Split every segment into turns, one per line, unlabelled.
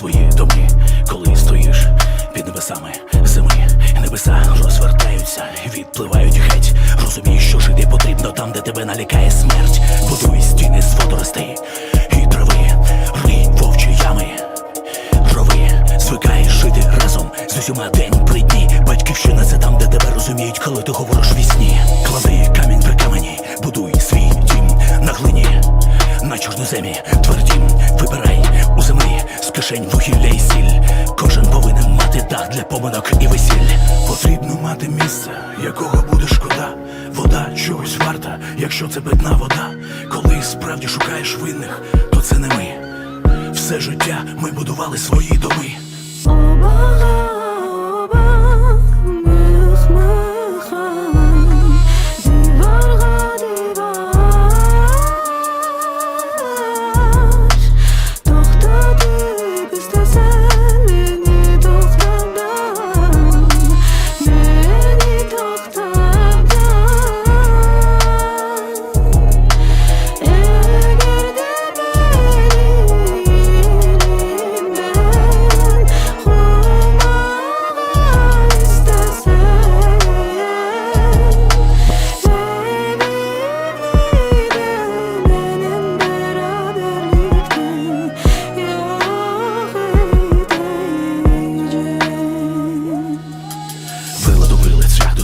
свої домі, коли стоїш під небесами зими, небеса розвертаються, відпливають геть. Розумієш, що жити потрібно там, де тебе налякає смерть. Будуй стіни з водоростей і трави, рий вовчі ями, рови, звикаєш жити разом з усіма день при дні. Батьківщина це там, де тебе розуміють, коли ти говориш вісні. Клади камінь при камені, будуй свій дім на глині, на чорноземі, тверді. Кишень вугілля і сіль. Кожен повинен мати дах для поминок і весіль. Потрібно мати місце, якого буде шкода. Вода чогось варта, якщо це питна вода. Коли справді шукаєш винних, то це не ми. Все життя ми будували свої доми.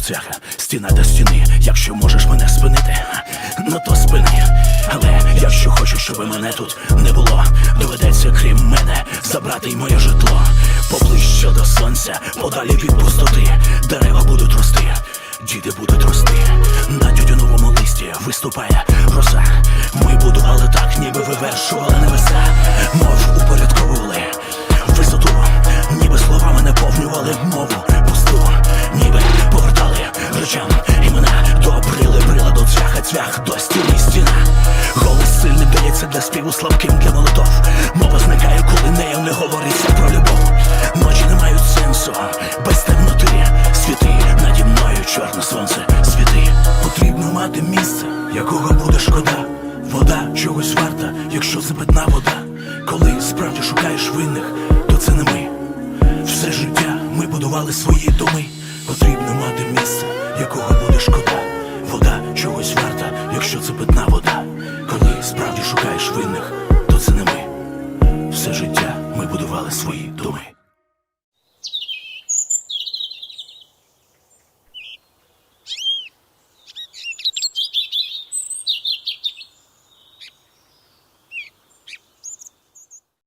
Цвяха, стіна до стіни. Якщо можеш мене спинити, ну то спини. Але якщо хочеш, щоб мене тут не було, доведеться крім мене забрати й моє житло. Поближче до сонця, подалі від пустоти, дерева будуть рости, діти будуть рости. На тютюновому листі виступає роса. Ми будували так, ніби вивершували небеса, мов упорядковували дається слабким для молитов. Мова зникає, коли нею не говориться про любов. Ночі не мають сенсу, без темноти. Світи наді мною чорне сонце, світи. Потрібно мати місце, якого буде шкода. Вода чогось варта, якщо це питна вода. Коли справді шукаєш винних, то це не ми. Все життя ми будували свої доми. Потрібно мати місце, якого буде шкода. Вода чогось варта, якщо це питна вода. Коли справді шукаєш винних, то це не ми. Все життя ми будували свої доми.